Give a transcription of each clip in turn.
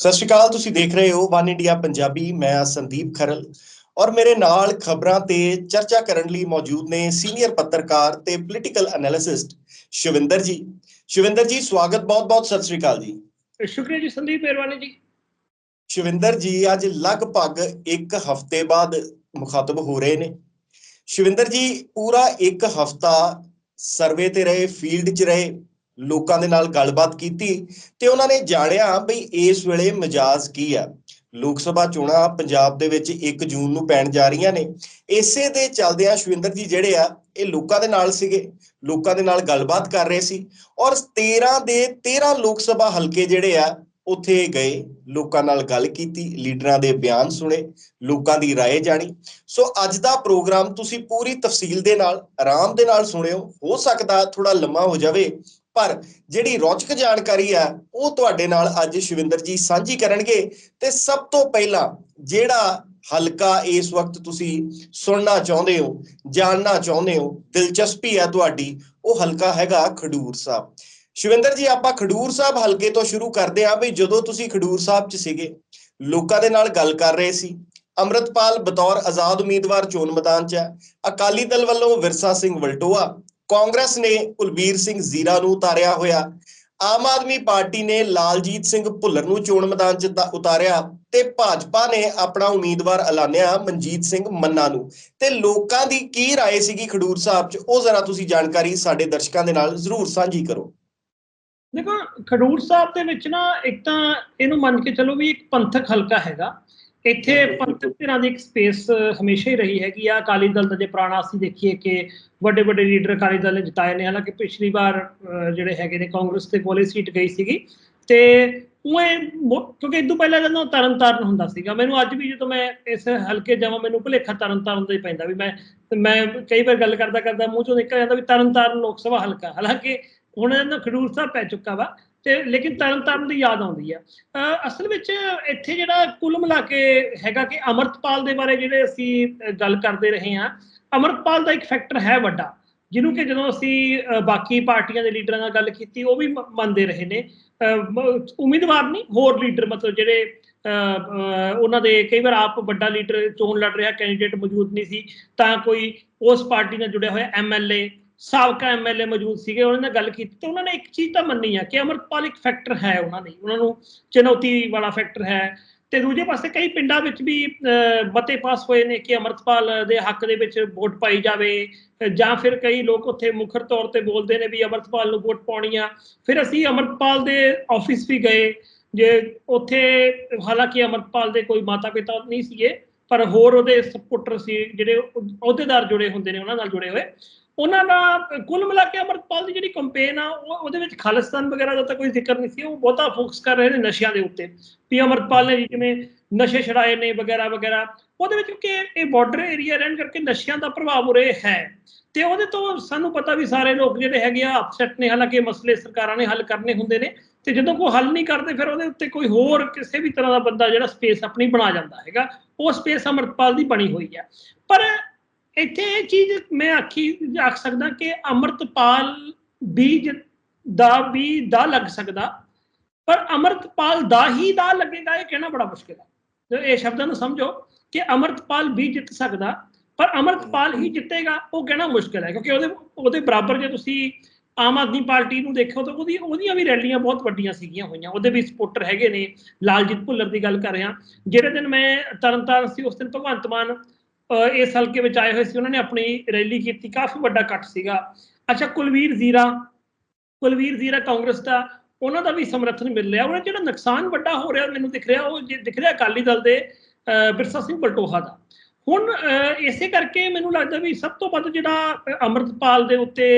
ਸਤਿ ਸ਼੍ਰੀ ਅਕਾਲ ਤੁਸੀਂ ਦੇਖ ਰਹੇ ਹੋ ਵਨ ਇੰਡੀਆ ਪੰਜਾਬੀ ਮੈਂ ਹਾਂ ਸੰਦੀਪ ਖਰਲ ਔਰ ਮੇਰੇ ਨਾਲ ਖਬਰਾਂ ਤੇ ਚਰਚਾ ਕਰਨ ਲਈ ਮੌਜੂਦ ਨੇ ਸੀਨੀਅਰ ਪੱਤਰਕਾਰ ਤੇ ਪੋਲੀਟੀਕਲ ਐਨਾਲਿਸਟ ਸ਼ਿਵਿੰਦਰ ਜੀ। ਸ਼ਿਵਿੰਦਰ ਜੀ ਸਵਾਗਤ ਬਹੁਤ-ਬਹੁਤ ਸਤਿ ਸ਼੍ਰੀ ਅਕਾਲ ਜੀ। ਸ਼ੁਕਰੀਆ ਜੀ ਸੰਦੀਪ ਮਿਹਰਬਾਨੀ ਜੀ। ਸ਼ਿਵਿੰਦਰ ਜੀ ਅੱਜ ਲਗਭਗ ਇੱਕ ਹਫ਼ਤੇ ਬਾਅਦ ਮੁਖਾਤਬ ਹੋ ਰਹੇ ਨੇ। ਸ਼ਿਵਿੰਦਰ ਜੀ ਪੂਰਾ ਇੱਕ ਹਫ਼ਤਾ ਸਰਵੇ ਤੇ ਰਹੇ ਫੀਲਡ 'ਚ ਰਹੇ। ਲੋਕਾਂ ਦੇ ਨਾਲ ਗੱਲਬਾਤ ਕੀਤੀ ਤੇ ਉਹਨਾਂ ਨੇ ਜਾਣਿਆ ਬਈ ਇਸ ਵੇਲੇ ਮਜਾਜ਼ ਕੀ ਆ ਲੋਕ ਸਭਾ ਚੋਣਾਂ ਪੰਜਾਬ ਦੇ ਵਿੱਚ 1 ਜੂਨ ਨੂੰ ਪੈਣ ਜਾ ਰਹੀਆਂ ਨੇ ਇਸੇ ਦੇ ਚੱਲਦਿਆਂ ਸ਼ਵਿੰਦਰ ਜੀ ਜਿਹੜੇ ਆ ਇਹ ਲੋਕਾਂ ਦੇ ਨਾਲ ਸੀਗੇ ਲੋਕਾਂ ਦੇ ਨਾਲ ਗੱਲਬਾਤ ਕਰ ਰਹੇ ਸੀ ਔਰ 13 ਦੇ 13 ਲੋਕ ਸਭਾ ਹਲਕੇ ਜਿਹੜੇ ਆ ਉੱਥੇ ਗਏ ਲੋਕਾਂ ਨਾਲ ਗੱਲ ਕੀਤੀ ਲੀਡਰਾਂ ਦੇ ਬਿਆਨ ਸੁਣੇ ਲੋਕਾਂ ਦੀ رائے ਜਾਣੀ ਸੋ ਅੱਜ ਦਾ ਪ੍ਰੋਗਰਾਮ ਤੁਸੀਂ ਪੂਰੀ ਤਫਸੀਲ ਦੇ ਨਾਲ ਆਰਾਮ ਦੇ ਨਾਲ ਸੁਣਿਓ ਹੋ ਸਕਦਾ ਥੋੜਾ ਲੰਮਾ ਹੋ ਜਾਵੇ ਪਰ ਜਿਹੜੀ ਰੌਚਕ ਜਾਣਕਾਰੀ ਆ, ਉਹ ਤੁਹਾਡੇ ਨਾਲ ਅੱਜ ਸ਼ਿਵਿੰਦਰ ਜੀ ਸਾਂਝੀ ਕਰਨਗੇ। ਤੇ ਸਭ ਤੋਂ ਪਹਿਲਾਂ ਜਿਹੜਾ ਹਲਕਾ ਇਸ ਵਕਤ ਤੁਸੀਂ ਸੁਣਨਾ ਚਾਹੁੰਦੇ ਹੋ, ਜਾਣਨਾ ਚਾਹੁੰਦੇ ਹੋ, ਦਿਲਚਸਪੀ ਆ ਤੁਹਾਡੀ, ਉਹ ਹਲਕਾ ਹੈਗਾ ਖਡੂਰ ਸਾਹਿਬ। ਸ਼ਿਵਿੰਦਰ ਜੀ, ਆਪਾਂ ਖਡੂਰ ਸਾਹਿਬ ਹਲਕੇ ਤੋਂ ਸ਼ੁਰੂ ਕਰਦੇ ਆਂ ਵੀ ਜਦੋਂ ਤੁਸੀਂ ਖਡੂਰ ਸਾਹਿਬ 'ਚ ਸੀਗੇ, ਲੋਕਾਂ ਦੇ ਨਾਲ ਗੱਲ ਕਰ ਰਹੇ ਸੀ। ਅੰਮ੍ਰਿਤਪਾਲ ਬਤੌਰ ਆਜ਼ਾਦ ਉਮੀਦਵਾਰ ਚੋਣ ਮੈਦਾਨ 'ਚ ਹੈ। ਅਕਾਲੀ ਦਲ ਵੱਲੋਂ ਵਿਰਸਾ ਸਿੰਘ ਵਲਟੋਆ ਕਾਂਗਰਸ ਨੇ ਕੁਲਬੀਰ ਸਿੰਘ ਜ਼ੀਰਾ ਨੂੰ ਉਤਾਰਿਆ ਹੋਇਆ ਆਮ ਆਦਮੀ ਪਾਰਟੀ ਨੇ ਲਾਲਜੀਤ ਸਿੰਘ ਭੁੱਲਰ ਨੂੰ ਚੋਣ ਮੈਦਾਨ 'ਚ ਉਤਾਰਿਆ ਤੇ ਭਾਜਪਾ ਨੇ ਆਪਣਾ ਉਮੀਦਵਾਰ ਐਲਾਨਿਆ ਮਨਜੀਤ ਸਿੰਘ ਮੰਨਾ ਨੂੰ ਤੇ ਲੋਕਾਂ ਦੀ ਕੀ رائے ਸੀਗੀ ਖਡੂਰ ਸਾਹਿਬ 'ਚ ਉਹ ਜ਼ਰਾ ਤੁਸੀਂ ਜਾਣਕਾਰੀ ਸਾਡੇ ਦਰਸ਼ਕਾਂ ਦੇ ਨਾਲ ਜ਼ਰੂਰ ਸਾਂਝੀ ਕਰੋ ਦੇਖੋ ਖਡੂਰ ਸਾਹਿਬ ਦੇ ਵਿੱਚ ਨਾ ਇੱਕ ਤਾਂ ਇਹਨੂੰ ਮੰਨ ਕੇ ਚੱਲੋ ਵੀ ਇੱਕ ਪੰਥਕ ਹਲਕਾ ਹੈਗਾ ਇੱਥੇ ਪੰਥਕ ਧਿਰਾਂ ਦੀ ਇੱਕ ਸਪੇਸ ਹਮੇਸ਼ਾ ਹੀ ਰਹੀ ਹੈਗੀ ਆ। ਅਕਾਲੀ ਦਲ ਦਾ ਜੇ ਪੁਰਾਣਾ ਅਸੀਂ ਦੇਖੀਏ ਕਿ ਵੱਡੇ ਵੱਡੇ ਲੀਡਰ ਅਕਾਲੀ ਦਲ ਨੇ ਜਿਤਾਏ ਨੇ। ਹਾਲਾਂਕਿ ਪਿਛਲੀ ਵਾਰ ਜਿਹੜੇ ਹੈਗੇ ਨੇ ਕਾਂਗਰਸ ਦੇ ਕੋਲੇ ਸੀਟ ਗਈ ਸੀਗੀ। ਤੇ ਉਹ ਕਿਉਂਕਿ ਇਦੋਂ ਪਹਿਲਾਂ ਜਦੋਂ ਤਰਨ ਤਾਰਨ ਹੁੰਦਾ ਸੀਗਾ। ਮੈਨੂੰ ਅੱਜ ਵੀ ਜਦੋਂ ਮੈਂ ਇਸ ਹਲਕੇ ਜਾਵਾਂ ਮੈਨੂੰ ਭੁਲੇਖਾ ਤਰਨ ਤਾਰਨ ਦਾ ਹੀ ਪੈਂਦਾ ਵੀ ਮੈਂ ਮੈਂ ਕਈ ਵਾਰ ਗੱਲ ਕਰਦਾ ਕਰਦਾ ਮੂੰਹ ਚੋਂ ਨਿਕਲ ਜਾਂਦਾ ਵੀ ਤਰਨ ਤਾਰਨ ਲੋਕ ਸਭਾ ਹਲਕਾ। ਹਾਲਾਂਕਿ ਹੁਣ ਇਹਨਾਂ ਖਡੂਰ ਸਾਹਿਬ ਪੈ ਚੁੱਕਾ ਵਾ। ਤੇ ਲੇਕਿਨ ਤਰਨ ਤਾਰਨ ਦੀ ਯਾਦ ਆਉਂਦੀ ਆ। ਅਸਲ ਵਿੱਚ ਇੱਥੇ ਜਿਹੜਾ ਕੁੱਲ ਮਿਲਾ ਕੇ ਹੈਗਾ ਕਿ ਅਮਰਤਪਾਲ ਦੇ ਬਾਰੇ ਜਿਹੜੇ ਅਸੀਂ ਗੱਲ ਕਰਦੇ ਰਹੇ ਹਾਂ, ਅਮਰਤਪਾਲ ਦਾ ਇੱਕ ਫੈਕਟਰ ਹੈ ਵੱਡਾ, ਜਿਹਨੂੰ ਕਿ ਜਦੋਂ ਅਸੀਂ ਬਾਕੀ ਪਾਰਟੀਆਂ ਦੇ ਲੀਡਰਾਂ ਨਾਲ ਗੱਲ ਕੀਤੀ, ਉਹ ਵੀ ਮੰਨਦੇ ਰਹੇ ਨੇ। ਉਮੀਦਵਾਰ ਨਹੀਂ, ਹੋਰ ਲੀਡਰ ਮਤਲਬ ਜਿਹੜੇ ਉਹਨਾਂ ਦੇ ਕਈ ਵਾਰ ਆਪ ਵੱਡਾ ਲੀਡਰ ਚੋਣ ਲੜ ਰਿਹਾ ਕੈਂਡੀਡੇਟ ਮੌਜੂਦ ਨਹੀਂ ਸੀ, ਤਾਂ ਕੋਈ ਉਸ ਪਾਰਟੀ ਨਾਲ ਜੁੜਿਆ ਹੋਇਆ ਐਮਐਲਏ ਸਾਬਕਾ ਐਮਐਲਏ ਮੌਜੂਦ ਸੀਗੇ, ਉਹਨਾਂ ਨਾਲ ਗੱਲ ਕੀਤੀ ਤੇ ਉਹਨਾਂ ਨੇ ਇੱਕ ਚੀਜ਼ ਤਾਂ ਮੰਨੀ ਆ ਕਿ ਅਮਰਪਾਲ ਇੱਕ ਫੈਕਟਰ ਹੈ ਉਹਨਾਂ ਲਈ ਉਹਨਾਂ ਨੂੰ ਚੁਣੌਤੀ ਵਾਲਾ ਫੈਕਟਰ ਹੈ ਤੇ ਦੂਜੇ ਪਾਸੇ ਕਈ ਪਿੰਡਾਂ ਵਿੱਚ ਵੀ ਮਤੇ ਪਾਸ ਹੋਏ ਨੇ ਕਿ ਅਮਰਪਾਲ ਦੇ ਹੱਕ ਦੇ ਵਿੱਚ ਵੋਟ ਪਾਈ ਜਾਵੇ, ਜਾਂ ਫਿਰ ਕਈ ਲੋਕ ਉੱਥੇ ਮੁਖਰ ਤੌਰ ਤੇ ਬੋਲਦੇ ਨੇ ਵੀ ਅਮਰਪਾਲ ਨੂੰ ਵੋਟ ਪਾਉਣੀ ਆ। ਫਿਰ ਅਸੀਂ ਅਮਰਪਾਲ ਦੇ ਆਫਿਸ ਵੀ ਗਏ, ਜੇ ਉੱਥੇ ਹਾਲਾਂਕਿ ਅਮਰਪਾਲ ਦੇ ਕੋਈ ਮਾਤਾ ਪਿਤਾ ਨਹੀਂ ਸੀਗੇ, ਪਰ ਹੋਰ ਉਹਦੇ ਸਪੋਰਟਰ ਸੀ ਜਿਹੜੇ ਅਹੁਦੇਦਾਰ ਜੁੜੇ ਹੁੰਦੇ ਨੇ, ਉਹਨਾਂ ਨਾਲ ਜੁੜੇ ਹੋਏ। ਉਹਨਾਂ ਦਾ ਕੁੱਲ ਮਿਲਾ ਕੇ ਅਮਰਪਾਲ ਦੀ ਜਿਹੜੀ ਕੰਪੇਨ ਆ, ਉਹ ਉਹਦੇ ਵਿੱਚ ਖਾਲਿਸਤਾਨ ਵਗੈਰਾ ਦਾ ਤਾਂ ਕੋਈ ਜ਼ਿਕਰ ਨਹੀਂ ਸੀ, ਉਹ ਬਹੁਤਾ ਫੋਕਸ ਕਰ ਰਹੇ ਨੇ ਨਸ਼ਿਆਂ ਦੇ ਉੱਤੇ। ਵੀ ਅਮਰਪਾਲ ਨੇ ਜਿਵੇਂ ਨਸ਼ੇ ਛੜਾਏ ਨੇ ਵਗੈਰਾ ਵਗੈਰਾ, ਉਹਦੇ ਵਿੱਚ ਕਿ ਇਹ ਬਾਰਡਰ ਏਰੀਆ ਰਹਿਣ ਕਰਕੇ ਨਸ਼ਿਆਂ ਦਾ ਪ੍ਰਭਾਵ ਉਰੇ ਹੈ। ਤੇ ਉਹਦੇ ਤੋਂ ਸਾਨੂੰ ਪਤਾ ਵੀ ਸਾਰੇ ਲੋਕ ਜਿਹੜੇ ਹੈਗੇ ਆ ਅਪਸੈਟ ਨੇ, ਹਾਲਾਂਕਿ ਮਸਲੇ ਸਰਕਾਰਾਂ ਨੇ ਹੱਲ ਕਰਨੇ ਹੁੰਦੇ ਨੇ, ਤੇ ਜਦੋਂ ਕੋਈ ਹੱਲ ਨਹੀਂ ਕਰਦੇ, ਫਿਰ ਉਹਦੇ ਉੱਤੇ ਕੋਈ ਹੋਰ ਕਿਸੇ ਵੀ ਤਰ੍ਹਾਂ ਦਾ ਬੰਦਾ ਜਿਹੜਾ ਸਪੇਸ ਆਪਣੀ ਬਣਾ ਜਾਂਦਾ ਹੈਗਾ, ਉਹ ਸਪੇਸ ਅਮਰਪਾਲ ਦੀ ਬਣੀ ਹੋਈ ਆ ਪਰ ਇੱਥੇ ਇਹ ਚੀਜ਼ ਮੈਂ ਆਖੀ, ਆਖ ਸਕਦਾ ਕਿ ਅਮਰਤਪਾਲ ਬੀਜ ਦਾ ਵੀ ਦਾ ਲੱਗ ਸਕਦਾ, ਪਰ ਅਮਰਤਪਾਲ ਦਾ ਹੀ ਦਾ ਲੱਗੇਗਾ, ਇਹ ਕਹਿਣਾ ਬੜਾ ਮੁਸ਼ਕਿਲ ਹੈ। ਇਹ ਸ਼ਬਦਾਂ ਨੂੰ ਸਮਝੋ ਕਿ ਅਮਰਤਪਾਲ ਵੀ ਜਿੱਤ ਸਕਦਾ, ਪਰ ਅਮਰਤਪਾਲ ਹੀ ਜਿੱਤੇਗਾ, ਉਹ ਕਹਿਣਾ ਮੁਸ਼ਕਿਲ ਹੈ, ਕਿਉਂਕਿ ਉਹਦੇ ਉਹਦੇ ਬਰਾਬਰ ਜੇ ਤੁਸੀਂ ਆਮ ਆਦਮੀ ਪਾਰਟੀ ਨੂੰ ਦੇਖੋ ਤਾਂ ਉਹਦੀ, ਉਹਦੀਆਂ ਵੀ ਰੈਲੀਆਂ ਬਹੁਤ ਵੱਡੀਆਂ ਸੀਗੀਆਂ ਹੋਈਆਂ, ਉਹਦੇ ਵੀ ਸਪੋਰਟਰ ਹੈਗੇ ਨੇ, ਲਾਲਜੀਤ ਭੁੱਲਰ ਦੀ ਗੱਲ ਕਰ ਰਿਹਾ। ਜਿਹੜੇ ਦਿਨ ਮੈਂ ਤਰਨਤਾਰਨ ਸੀ, ਉਸ ਦਿਨ ਭਗਵੰਤ ਮਾਨ ਇਸ ਹਲਕੇ ਵਿੱਚ ਆਏ ਹੋਏ ਸੀ, ਉਹਨਾਂ ਨੇ ਆਪਣੀ ਰੈਲੀ ਕੀਤੀ, ਕਾਫੀ ਵੱਡਾ ਇਕੱਠ ਸੀਗਾ। ਅੱਛਾ, ਕੁਲਵੀਰ ਜ਼ੀਰਾ ਕੁਲਵੀਰ ਜ਼ੀਰਾ ਕਾਂਗਰਸ ਦਾ, ਉਹਨਾਂ ਦਾ ਵੀ ਸਮਰਥਨ ਮਿਲ ਰਿਹਾ। ਉਹਨਾਂ ਜਿਹੜਾ ਨੁਕਸਾਨ ਵੱਡਾ ਹੋ ਰਿਹਾ, ਮੈਨੂੰ ਦਿਖ ਰਿਹਾ, ਉਹ ਦਿਖ ਰਿਹਾ ਅਕਾਲੀ ਦਲ ਦੇ ਬਿਰਸਾ ਸਿੰਘ ਬਲਟੋਹਾ ਦਾ। ਹੁਣ ਇਸੇ ਕਰਕੇ ਮੈਨੂੰ ਲੱਗਦਾ ਵੀ ਸਭ ਤੋਂ ਵੱਧ ਜਿਹੜਾ ਅਮਰਤਪਾਲ ਦੇ ਉੱਤੇ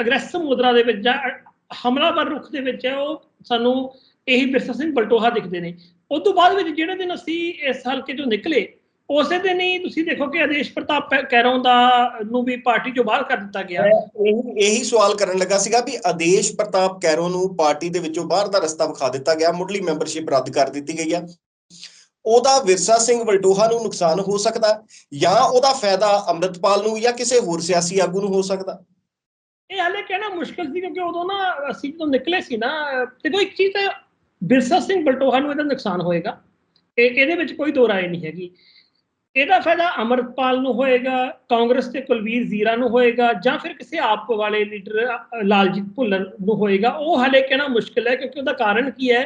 ਅਗਰੈਸਿਵ ਮੁਦਰਾ ਦੇ ਵਿੱਚ ਜਾਂ ਹਮਲਾਵਰ ਰੁਖ ਦੇ ਵਿੱਚ ਹੈ, ਉਹ ਸਾਨੂੰ ਇਹੀ ਬਿਰਸਾ ਸਿੰਘ ਬਲਟੋਹਾ ਦਿਖਦੇ ਨੇ। ਉਸ ਤੋਂ ਬਾਅਦ ਵਿੱਚ ਜਿਹੜੇ ਦਿਨ ਅਸੀਂ ਇਸ ਹਲਕੇ ਚੋਂ ਨਿਕਲੇ ਉਸੇ ਦਿਨ ਹੀ ਤੁਸੀਂ ਦੇਖੋ ਕਿ ਆਦੇਸ਼ ਪ੍ਰਤਾਪ ਕੈਰੋਂ ਦਾ ਨੂੰ ਵੀ ਪਾਰਟੀ ਚੋਂ ਬਾਹਰ ਕਰ ਦਿੱਤਾ ਗਿਆ। ਇਹੀ ਸਵਾਲ ਕਰਨ ਲੱਗਾ ਸੀਗਾ ਵੀ ਆਦੇਸ਼ ਪ੍ਰਤਾਪ ਕੈਰੋਂ ਨੂੰ ਪਾਰਟੀ ਦੇ ਵਿੱਚੋਂ ਬਾਹਰ ਦਾ ਰਸਤਾ ਵਿਖਾ ਦਿੱਤਾ ਗਿਆ ਮੁੱਢਲੀ ਮੈਂਬਰਸ਼ਿਪ ਰੱਦ ਕਰ ਦਿੱਤੀ ਗਈ ਆ। ਉਹਦਾ ਵਿਰਸਾ ਸਿੰਘ ਵਲਟੋਹਾ ਨੂੰ ਨੁਕਸਾਨ ਹੋ ਸਕਦਾ ਜਾਂ ਉਹਦਾ ਫਾਇਦਾ ਅੰਮ੍ਰਿਤਪਾਲ ਨੂੰ ਜਾਂ ਕਿਸੇ ਹੋਰ ਸਿਆਸੀ ਆਗੂ ਨੂੰ ਹੋ ਸਕਦਾ ਇਹ ਹਾਲੇ ਕਹਿਣਾ ਮੁਸ਼ਕਲ ਸੀ ਕਿਉਂਕਿ ਉਦੋਂ ਨਾ ਅਸੀਂ ਜਦੋਂ ਨਿਕਲੇ ਸੀ ਨਾ ਤੇ ਕੋਈ ਇੱਕ ਚੀਜ਼ ਬਿਰਸਾ ਸਿੰਘ ਬਲਟੋਹਾ ਨੂੰ ਇਹਦਾ ਨੁਕਸਾਨ ਹੋਏਗਾ। ਇਹ ਇਹਦੇ ਵਿੱਚ ਕੋਈ ਦੋ ਰਾਏ ਨਹੀਂ ਹੈਗੀ। ਇਹਦਾ ਫਾਇਦਾ ਅਮਰਪਾਲ ਨੂੰ ਹੋਏਗਾ, ਕਾਂਗਰਸ ਤੇ ਕੁਲਵੀਰ ਜ਼ੀਰਾ ਨੂੰ ਹੋਏਗਾ, ਜਾਂ ਫਿਰ ਕਿਸੇ ਆਪ ਵਾਲੇ ਲੀਡਰ ਲਾਲਜੀਤ ਭੁੱਲਰ ਨੂੰ ਹੋਏਗਾ। ਉਹ ਹਲੇ ਕਹਿਣਾ ਮੁਸ਼ਕਿਲ ਹੈ ਕਿਉਂਕਿ ਉਹਦਾ ਕਾਰਨ ਕੀ ਹੈ?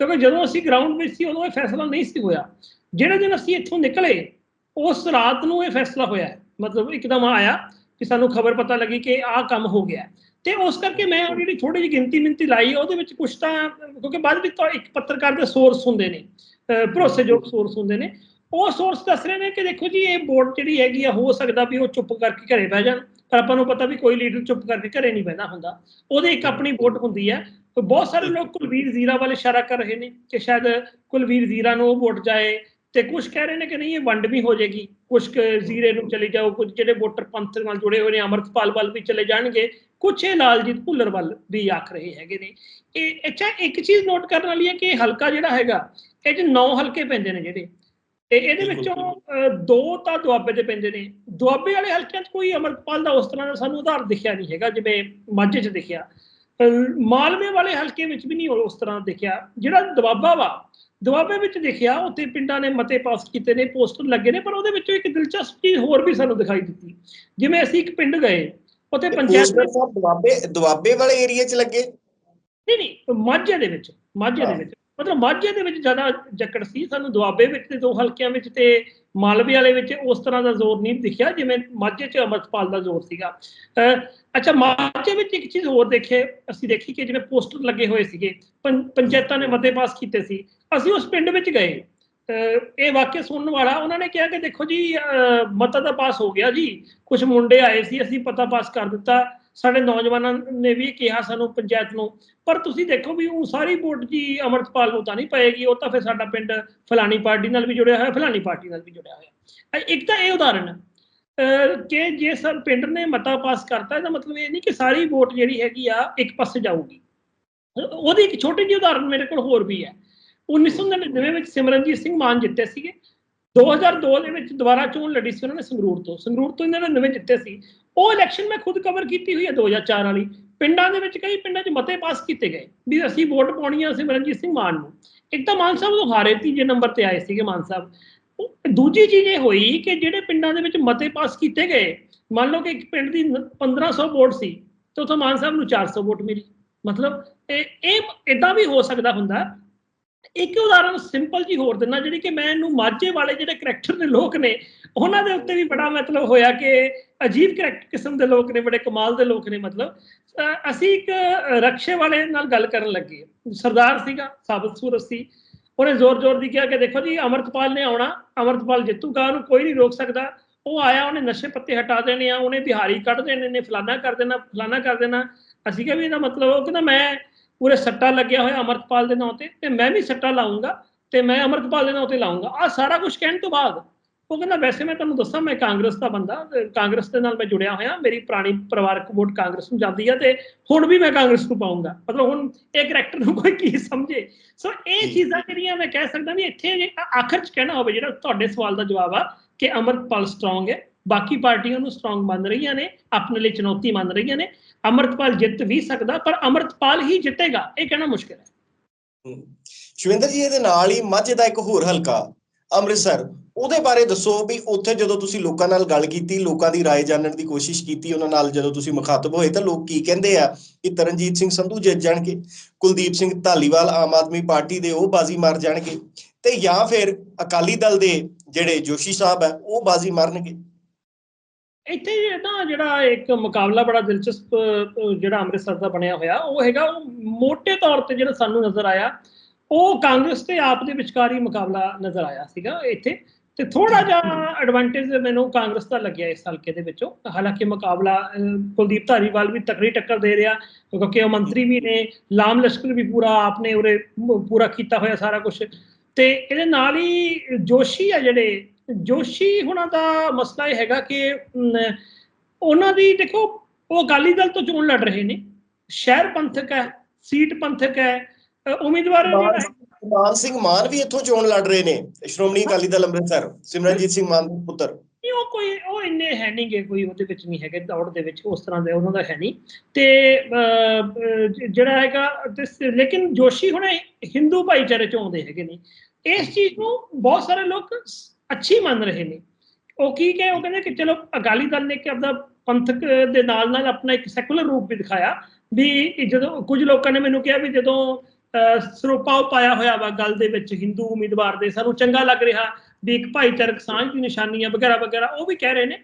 ਕਿਉਂਕਿ ਜਦੋਂ ਅਸੀਂ ਗਰਾਊਂਡ ਵਿੱਚ ਸੀ, ਉਦੋਂ ਇਹ ਫੈਸਲਾ ਨਹੀਂ ਸੀ ਹੋਇਆ। ਜਿਹੜੇ ਦਿਨ ਅਸੀਂ ਇੱਥੋਂ ਨਿਕਲੇ, ਉਸ ਰਾਤ ਨੂੰ ਇਹ ਫੈਸਲਾ ਹੋਇਆ ਮਤਲਬ ਇੱਕਦਮ ਆਇਆ ਕਿ ਸਾਨੂੰ ਖਬਰ ਪਤਾ ਲੱਗੀ ਕਿ ਆਹ ਕੰਮ ਹੋ ਗਿਆ ਹੈ। ਤੇ ਉਸ ਕਰਕੇ ਮੈਂ ਜਿਹੜੀ ਥੋੜੀ ਜਿਹੀ ਗਿਣਤੀ ਮਿੰਤੀ ਲਾਈ, ਉਹਦੇ ਵਿੱਚ ਕੁਛ ਤਾਂ, ਕਿਉਂਕਿ ਬਾਅਦ ਵਿੱਚ ਇੱਕ ਪੱਤਰਕਾਰ ਦੇ ਸੋਰਸ ਹੁੰਦੇ ਨੇ ਭਰੋਸੇਯੋਗ ਸੋਰਸ ਹੁੰਦੇ ਨੇ। ਉਹ ਸੋਰਸ ਦੱਸ ਰਹੇ ਨੇ ਕਿ ਦੇਖੋ ਜੀ, ਇਹ ਵੋਟ ਜਿਹੜੀ ਹੈਗੀ ਆ, ਹੋ ਸਕਦਾ ਵੀ ਉਹ ਚੁੱਪ ਕਰਕੇ ਘਰੇ ਬਹਿ ਜਾਣ। ਪਰ ਆਪਾਂ ਨੂੰ ਪਤਾ ਵੀ ਕੋਈ ਲੀਡਰ ਚੁੱਪ ਕਰਕੇ ਘਰੇ ਨਹੀਂ ਬਹਿੰਦਾ ਹੁੰਦਾ। ਉਹਦੇ ਇੱਕ ਆਪਣੀ ਵੋਟ ਹੁੰਦੀ ਹੈ ਬਹੁਤ ਸਾਰੇ ਲੋਕ ਕੁਲਵੀਰ ਜ਼ੀਰਾ ਵੱਲ ਇਸ਼ਾਰਾ ਕਰ ਰਹੇ ਨੇ ਕਿ ਸ਼ਾਇਦ ਕੁਲਵੀਰ ਜ਼ੀਰਾ ਨੂੰ ਉਹ ਵੋਟ ਜਾਏ। ਤੇ ਕੁਝ ਕਹਿ ਰਹੇ ਨੇ ਕਿ ਨਹੀਂ, ਇਹ ਵੰਡ ਵੀ ਹੋ ਜਾਏਗੀ। ਕੁਝ ਜ਼ੀਰੇ ਨੂੰ ਚਲੇ ਜਾਓ ਕੁਝ ਜਿਹੜੇ ਵੋਟਰ ਪੰਥ ਨਾਲ ਜੁੜੇ ਹੋਏ ਨੇ, ਅਮਰਤਪਾਲ ਵੱਲ ਵੀ ਚਲੇ ਜਾਣਗੇ। ਕੁਝ ਇਹ ਲਾਲਜੀਤ ਭੁੱਲਰ ਵੱਲ ਵੀ ਆਖ ਰਹੇ ਹੈਗੇ ਨੇ। ਇਹ, ਅੱਛਾ, ਇੱਕ ਚੀਜ਼ ਨੋਟ ਕਰਨ ਵਾਲੀ ਹੈ ਕਿ ਇਹ ਹਲਕਾ ਜਿਹੜਾ ਹੈਗਾ, ਇਹ ਚ ਨੌ ਹਲਕੇ ਪੈਂਦੇ ਨੇ ਜਿਹੜੇ। ਤੇ ਇਹਦੇ ਵਿੱਚੋਂ ਦੋ ਤਾਂ ਦੁਆਬੇ ਦੇ ਪੈਂਦੇ ਨੇ। ਦੁਆਬੇ ਵਾਲੇ ਹਲਕਿਆਂ 'ਚ ਕੋਈ ਅਮਰਪਾਲ ਦਾ ਉਸ ਤਰ੍ਹਾਂ ਦਾ ਸਾਨੂੰ ਉਦਾਹਰਨ ਦਿਖਿਆ ਨਹੀਂ ਹੈਗਾ ਜਿਵੇਂ ਮਾਝੇ 'ਚ ਦਿਖਿਆ। ਮਾਲਵੇ ਵਾਲੇ ਹਲਕੇ ਵਿੱਚ ਵੀ ਨਹੀਂ ਉਸ ਤਰ੍ਹਾਂ ਦਿਖਿਆ। ਜਿਹੜਾ ਦੁਆਬਾ ਵਾ ਦੁਆਬੇ ਵਿੱਚ ਦਿਖਿਆ ਉੱਥੇ ਪਿੰਡਾਂ ਨੇ ਮਤੇ ਪਾਸ ਕੀਤੇ ਨੇ ਪੋਸਟਰ ਲੱਗੇ ਨੇ ਪਰ ਉਹਦੇ ਵਿੱਚੋਂ ਇੱਕ ਦਿਲਚਸਪ ਚੀਜ਼ ਹੋਰ ਵੀ ਸਾਨੂੰ ਦਿਖਾਈ ਦਿੱਤੀ। ਜਿਵੇਂ ਅਸੀਂ ਇੱਕ ਪਿੰਡ ਗਏ ਉੱਥੇ ਪੰਚਾਇਤ ਸਾਹਿਬ ਦੁਆਬੇ ਦੁਆਬੇ ਵਾਲੇ ਏਰੀਆ 'ਚ ਲੱਗੇ? ਨਹੀਂ ਨਹੀਂ ਮਾਝੇ ਦੇ ਵਿੱਚ ਮਾਝੇ ਦੇ। ਵਿੱਚ। ਮਤਲਬ ਮਾਝੇ ਦੇ ਵਿੱਚ ਜ਼ਿਆਦਾ ਜੱਕੜ ਸੀ, ਸਾਨੂੰ ਦੁਆਬੇ ਵਿੱਚ ਤੇ ਦੋ ਹਲਕਿਆਂ ਵਿੱਚ ਤੇ ਮਾਲਵੇ ਵਾਲੇ ਵਿੱਚ ਉਸ ਤਰ੍ਹਾਂ ਦਾ ਜ਼ੋਰ ਨਹੀਂ ਦਿਖਿਆ, ਜਿਵੇਂ ਮਾਝੇ 'ਚ ਅਮਰਪਾਲ ਦਾ ਜ਼ੋਰ ਸੀਗਾ। ਅੱਛਾ, ਮਾਝੇ ਵਿੱਚ ਇੱਕ ਚੀਜ਼ ਹੋਰ ਦੇਖੇ, ਅਸੀਂ ਦੇਖੀ ਕਿ ਜਿਵੇਂ ਪੋਸਟਰ ਲੱਗੇ ਹੋਏ ਸੀਗੇ, ਪੰ- ਪੰਚਾਇਤਾਂ ਨੇ ਮਤੇ ਪਾਸ ਕੀਤੇ ਸੀ, ਅਸੀਂ ਉਸ ਪਿੰਡ ਵਿੱਚ ਗਏ। ਇਹ ਵਾਕਿਆ ਸੁਣਨ ਵਾਲਾ, ਉਹਨਾਂ ਨੇ ਕਿਹਾ ਕਿ ਦੇਖੋ ਜੀ ਮਤਾ ਤਾਂ ਪਾਸ ਹੋ ਗਿਆ ਜੀ ਕੁਝ ਮੁੰਡੇ ਆਏ ਸੀ, ਅਸੀਂ ਪਤਾ ਪਾਸ ਕਰ ਦਿੱਤਾ। ਸਾਡੇ ਨੌਜਵਾਨਾਂ ਨੇ ਵੀ ਕਿਹਾ ਸਾਨੂੰ ਪੰਚਾਇਤ ਨੂੰ, ਪਰ ਤੁਸੀਂ ਦੇਖੋ ਵੀ ਉਹ ਸਾਰੀ ਵੋਟ ਜੀ ਅਮਰਤਪਾਲ ਨੂੰ ਤਾਂ ਨਹੀਂ ਪਏਗੀ, ਉਹ ਤਾਂ ਫਿਰ ਸਾਡਾ ਪਿੰਡ ਫਲਾਣੀ ਪਾਰਟੀ ਨਾਲ ਵੀ ਜੁੜਿਆ ਹੋਇਆ ਫਲਾਣੀ ਪਾਰਟੀ ਨਾਲ ਵੀ ਜੁੜਿਆ ਹੋਇਆ। ਇੱਕ ਤਾਂ ਇਹ ਉਦਾਹਰਨ ਹੈ ਅਹ ਕਿ ਜੇ ਸਰ ਪਿੰਡ ਨੇ ਮਤਾ ਪਾਸ ਕਰਤਾ, ਇਹਦਾ ਮਤਲਬ ਇਹ ਨਹੀਂ ਕਿ ਸਾਰੀ ਵੋਟ ਜਿਹੜੀ ਹੈਗੀ ਆ, ਇੱਕ ਪਾਸੇ ਜਾਊਗੀ। ਉਹਦੀ ਇੱਕ ਛੋਟੀ ਜਿਹੀ ਉਦਾਹਰਨ ਮੇਰੇ ਕੋਲ ਹੋਰ ਵੀ ਹੈ। 1999 ਵਿੱਚ ਸਿਮਰਨਜੀਤ ਸਿੰਘ ਮਾਨ ਜਿੱਤੇ ਸੀਗੇ। 2002 ਦੇ ਵਿੱਚ ਦੁਬਾਰਾ ਚੋਣ ਲੜੀ ਸੀ, ਉਹਨਾਂ ਨੇ ਸੰਗਰੂਰ ਤੋਂ। ਸੰਗਰੂਰ ਤੋਂ ਇਹਨਾਂ ਨੇ ਨਵੇਂ ਜਿੱਤੇ ਸੀ। ਉਹ ਇਲੈਕਸ਼ਨ ਮੈਂ ਖੁਦ ਕਵਰ ਕੀਤੀ ਹੋਈ ਹੈ 2004 ਵਾਲੀ। ਪਿੰਡਾਂ ਦੇ ਵਿੱਚ ਕਈ ਪਿੰਡਾਂ 'ਚ ਮਤੇ ਪਾਸ ਕੀਤੇ ਗਏ ਵੀ ਅਸੀਂ ਵੋਟ ਪਾਉਣੀ ਆ ਸਿਮਰਨਜੀਤ ਸਿੰਘ ਮਾਨ ਨੂੰ। ਇੱਕ ਤਾਂ ਮਾਨ ਸਾਹਿਬ ਤੋਂ ਹਾਰੇ ਤੀਜੇ ਨੰਬਰ ਤੇ ਆਏ ਸੀਗੇ ਮਾਨ ਸਾਹਿਬ। ਦੂਜੀ ਚੀਜ਼ ਇਹ ਹੋਈ ਕਿ ਜਿਹੜੇ ਪਿੰਡਾਂ ਦੇ ਵਿੱਚ ਮਤੇ ਪਾਸ ਕੀਤੇ ਗਏ, ਮੰਨ ਲਓ ਕਿ ਇੱਕ ਪਿੰਡ ਦੀ ਨ- 1500 ਵੋਟ ਸੀ, ਤੇ ਉੱਥੋਂ ਮਾਨ ਸਾਹਿਬ ਨੂੰ 400 ਵੋਟ ਮਿਲੀ। ਮਤਲਬ ਇਹ ਇਹ ਇਦਾਂ ਵੀ ਹੋ ਸਕਦਾ ਹੁੰਦਾ ਇੱਕ ਉਦਾਹਰਨ ਸਿੰਪਲ ਜੀ ਹੋਰ ਦਿੰਦਾ, ਜਿਹੜੀ ਕਿ ਮੈਂ ਇਹਨੂੰ ਮਾਝੇ ਵਾਲੇ ਜਿਹੜੇ ਕਰੈਕਟਰ ਦੇ ਲੋਕ ਨੇ, ਉਹਨਾਂ ਦੇ ਉੱਤੇ ਵੀ ਬੜਾ ਮਤਲਬ ਹੋਇਆ ਕਿ ਅਜੀਬ ਕਰੈਕਟ ਕਿਸਮ ਦੇ ਲੋਕ ਨੇ, ਬੜੇ ਕਮਾਲ ਦੇ ਲੋਕ ਨੇ ਮਤਲਬ। ਅਸੀਂ ਇੱਕ ਰਕਸ਼ੇ ਵਾਲੇ ਨਾਲ ਗੱਲ ਕਰਨ ਲੱਗੇ। ਸਰਦਾਰ ਸੀਗਾ, ਸਾਬਤ ਸੂਰਤ ਸੀ। ਉਹਨੇ ਜ਼ੋਰ-ਜ਼ੋਰ ਦੀ ਕਿਹਾ ਕਿ ਦੇਖੋ ਜੀ, ਅਮਰਤਪਾਲ ਨੇ ਆਉਣਾ, ਅਮਰਤਪਾਲ ਜਿੱਤੂਗਾ, ਉਹਨੂੰ ਕੋਈ ਨਹੀਂ ਰੋਕ ਸਕਦਾ। ਉਹ ਆਇਆ, ਉਹਨੇ ਨਸ਼ੇ ਪੱਤੇ ਹਟਾ ਦੇਣੇ ਆ, ਉਹਨੇ ਬਿਹਾਰੀ ਕੱਢ ਦੇਣੇ ਨੇ, ਫਲਾਨਾ ਕਰ ਦੇਣਾ, ਫਲਾਨਾ ਕਰ ਦੇਣਾ। ਅਸੀਂ ਕਿਹਾ ਵੀ ਇਹਦਾ ਮਤਲਬ, ਉਹ ਕਹਿੰਦਾ ਮੈਂ ਪੂਰੇ ਸੱਟਾ ਲੱਗਿਆ ਹੋਇਆ ਅਮਰਤਪਾਲ ਦੇ ਨਾਂ ਤੇ ਤੇ ਮੈਂ ਵੀ ਸੱਟਾ ਲਾਉਂਗਾ ਤੇ ਮੈਂ ਅਮਰਤਪਾਲ ਦੇ ਨਾਂ ਤੇ ਲਾਉਂਗਾ ਆ ਸਾਰਾ ਕੁਝ ਕਹਿਣ ਤੋਂ ਬਾਅਦ ਉਹ ਕਹਿੰਦਾ ਵੈਸੇ ਮੈਂ ਤੁਹਾਨੂੰ ਦੱਸਾਂ ਮੈਂ ਕਾਂਗਰਸ ਦਾ ਬੰਦਾ ਕਾਂਗਰਸ ਦੇ ਨਾਲ ਮੈਂ ਜੁੜਿਆ ਹੋਇਆ ਮੇਰੀ ਪੁਰਾਣੀ ਪਰਿਵਾਰਕ ਵੋਟ ਕਾਂਗਰਸ ਨੂੰ ਜਾਂਦੀ ਆ ਤੇ ਹੁਣ ਵੀ ਮੈਂ ਕਾਂਗਰਸ ਨੂੰ ਪਾਉਂਗਾ ਮਤਲਬ ਹੁਣ ਇਹ ਕਰੈਕਟਰ ਨੂੰ ਕੋਈ ਕੀ ਸਮਝੇ। ਸੋ ਇਹ। ਚੀਜ਼ਾਂ ਜਿਹੜੀਆਂ ਮੈਂ ਕਹਿ ਸਕਦਾ ਵੀ ਇੱਥੇ ਜੇ ਆਖਰ ਚ ਕਹਿਣਾ ਹੋਵੇ ਜਿਹੜਾ ਤੁਹਾਡੇ ਸਵਾਲ ਦਾ ਜਵਾਬ ਆ ਕਿ ਅਮਰਪਾਲ ਸਟਰੋਂਗ ਹੈ ਬਾਕੀ ਪਾਰਟੀਆਂ ਨੂੰ ਸਟਰੋਂਗ ਮੰਨ ਰਹੀਆਂ ਨੇ ਆਪਣੇ ਲਈ ਚੁਣੌਤੀ ਮੰਨ ਰਹੀਆਂ ਨੇ। ਅਮਰਤਪਾਲ ਜਿੱਤ ਵੀ ਸਕਦਾ ਪਰ ਅਮਰਤਪਾਲ ਹੀ ਜਿੱਤੇਗਾ ਇਹ ਕਹਿਣਾ ਮੁਸ਼ਕਿਲ ਹੈ ਹਮ, ਸ਼ਿਵਿੰਦਰ ਜੀ ਇਹਦੇ ਨਾਲ ਹੀ ਮਾਝੇ ਦਾ ਇੱਕ ਹੋਰ ਹਲਕਾ ਅੰਮ੍ਰਿਤਸਰ ਉਹਦੇ ਬਾਰੇ ਦੱਸੋ ਵੀ ਉੱਥੇ ਜਦੋਂ ਤੁਸੀਂ ਲੋਕਾਂ ਨਾਲ ਗੱਲ ਕੀਤੀ ਲੋਕਾਂ ਦੀ رائے ਜਾਣਨ ਦੀ ਕੋਸ਼ਿਸ਼ ਕੀਤੀ ਉਹਨਾਂ ਨਾਲ ਜਦੋਂ ਤੁਸੀਂ ਮੁਖਾਤਬ ਹੋਏ ਤਾਂ ਲੋਕ ਕੀ ਕਹਿੰਦੇ ਆ ਕਿ ਤਰਨਜੀਤ ਸਿੰਘ ਸੰਧੂ ਜਿੱਤ ਜਾਣਗੇ ਕੁਲਦੀਪ ਸਿੰਘ ਧਾਲੀਵਾਲ ਆਮ ਆਦਮੀ ਪਾਰਟੀ ਦੇ ਉਹ ਬਾਜ਼ੀ ਮਾਰ ਜਾਣਗੇ ਤੇ ਜਾਂ ਫਿਰ ਅਕਾਲੀ ਦਲ ਦੇ ਜਿਹੜੇ ਜੋਸ਼ੀ ਸਾਹਿਬ ਹੈ ਉਹ ਬਾਜ਼ੀ ਮਾਰਨਗੇ ਇੱਥੇ ਨਾ ਜਿਹੜਾ ਇੱਕ ਮੁਕਾਬਲਾ ਬੜਾ ਦਿਲਚਸਪ ਜਿਹੜਾ ਅੰਮ੍ਰਿਤਸਰ ਦਾ ਬਣਿਆ ਹੋਇਆ, ਉਹ ਹੈਗਾ, ਉਹ ਮੋٹے ਤੌਰ ਤੇ ਜਿਹੜਾ ਸਾਨੂੰ ਨਜ਼ਰ ਆਇਆ, ਉਹ ਕਾਂਗਰਸ ਤੇ ਆਪ ਦੇ ਵਿਚਕਾਰ ਹੀ ਮੁਕਾਬਲਾ ਨਜ਼ਰ ਆਇਆ ਸੀਗਾ ਇੱਥੇ। ਤੇ ਥੋੜਾ ਜਿਹਾ ਐਡਵਾਂਟੇਜ ਮੈਨੂੰ ਕਾਂਗਰਸ ਦਾ ਲੱਗਿਆ ਇਸ ਹਲਕੇ ਦੇ ਵਿੱਚੋਂ। ਹਾਲਾਂਕਿ ਮੁਕਾਬਲਾ ਕੁਲਦੀਪ ਧਾਰੀਵਾਲ ਵੀ ਤਕੜੀ ਟੱਕਰ ਦੇ ਰਿਹਾ, ਕਿਉਂਕਿ ਉਹ ਮੰਤਰੀ ਵੀ ਨੇ ਲਾਮ ਲਸ਼ਕਰ ਵੀ ਪੂਰਾ ਆਪਨੇ ਉਰੇ ਪੂਰਾ ਕੀਤਾ ਹੋਇਆ ਸਾਰਾ ਕੁਝ ਤੇ ਇਹਦੇ ਨਾਲ ਹੀ ਜੋਸ਼ੀ ਆ ਜਿਹੜੇ ਜੋਸ਼ੀ ਹੁਣਾਂ ਦਾ ਮਸਲਾ ਇਹ ਹੈਗਾ ਕਿ ਉਹਨਾਂ ਦੀ ਦੇਖੋ ਉਹ ਅਕਾਲੀ ਦਲ ਤੋਂ ਚੋਣ ਲੜ ਰਹੇ ਨੇ। ਸ਼ਹਿਰ ਪੰਥਕ ਹੈ ਸੀਟ ਪੰਥਕ ਹੈ ਉਮੀਦਵਾਰ ਜਿਹੜਾ ਮਾਨ ਸਿੰਘ ਮਾਨ ਵੀ ਇੱਥੋਂ ਚੋਣ ਲੜ ਰਹੇ ਨੇ ਸ਼੍ਰੋਮਣੀ ਅਕਾਲੀ ਦਲ ਅੰਮ੍ਰਿਤਸਰ ਸਿਮਰਨਜੀਤ ਸਿੰਘ ਮਾਨ ਦੇ ਪੁੱਤਰ। ਨਹੀਂ, ਉਹ ਕੋਈ ਉਹ ਇੰਨੇ ਹੈ ਨਹੀਂਗੇ ਕੋਈ ਉਹਦੇ ਵਿੱਚ ਨਹੀਂ ਹੈਗੇ ਦੌੜ ਦੇ ਵਿੱਚ ਉਸ ਤਰ੍ਹਾਂ ਦੇ ਉਹਨਾਂ ਦਾ ਹੈ ਨਹੀਂ। ਤੇ ਜਿਹੜਾ ਹੈਗਾ ਲੇਕਿਨ ਜੋਸ਼ੀ ਹੁਣ ਹਿੰਦੂ ਭਾਈਚਾਰੇ ਚੋਂ ਆਉਂਦੇ ਹੈਗੇ ਨੇ। ਇਸ ਚੀਜ਼ ਨੂੰ ਬਹੁਤ ਸਾਰੇ ਲੋਕ ਅੱਛੀ ਮੰਨ ਰਹੇ ਨੇ। ਉਹ ਕੀ ਕਹੇ ਉਹ ਕਹਿੰਦੇ ਕਿ ਚਲੋ ਅਕਾਲੀ ਦਲ ਨੇ ਕਿ ਆਪਦਾ ਪੰਥਕ ਦੇ ਨਾਲ ਨਾਲ ਆਪਣਾ ਇੱਕ ਸੈਕੂਲਰ ਰੂਪ ਵੀ ਦਿਖਾਇਆ ਵੀ ਜਦੋਂ ਕੁਝ ਲੋਕਾਂ ਨੇ ਮੈਨੂੰ ਕਿਹਾ ਵੀ ਜਦੋਂ ਅਹ, ਸਰੋਪਾ ਪਾਇਆ ਹੋਇਆ ਵਾ ਗੱਲ ਦੇ ਵਿੱਚ ਹਿੰਦੂ ਉਮੀਦਵਾਰ ਦੇ ਸਾਨੂੰ ਚੰਗਾ ਲੱਗ ਰਿਹਾ ਵੀ ਇੱਕ ਭਾਈਚਾਰਕ ਸਾਂਝ ਦੀ ਨਿਸ਼ਾਨੀ ਆ ਵਗੈਰਾ ਵਗੈਰਾ ਉਹ ਵੀ ਕਹਿ ਰਹੇ ਨੇ।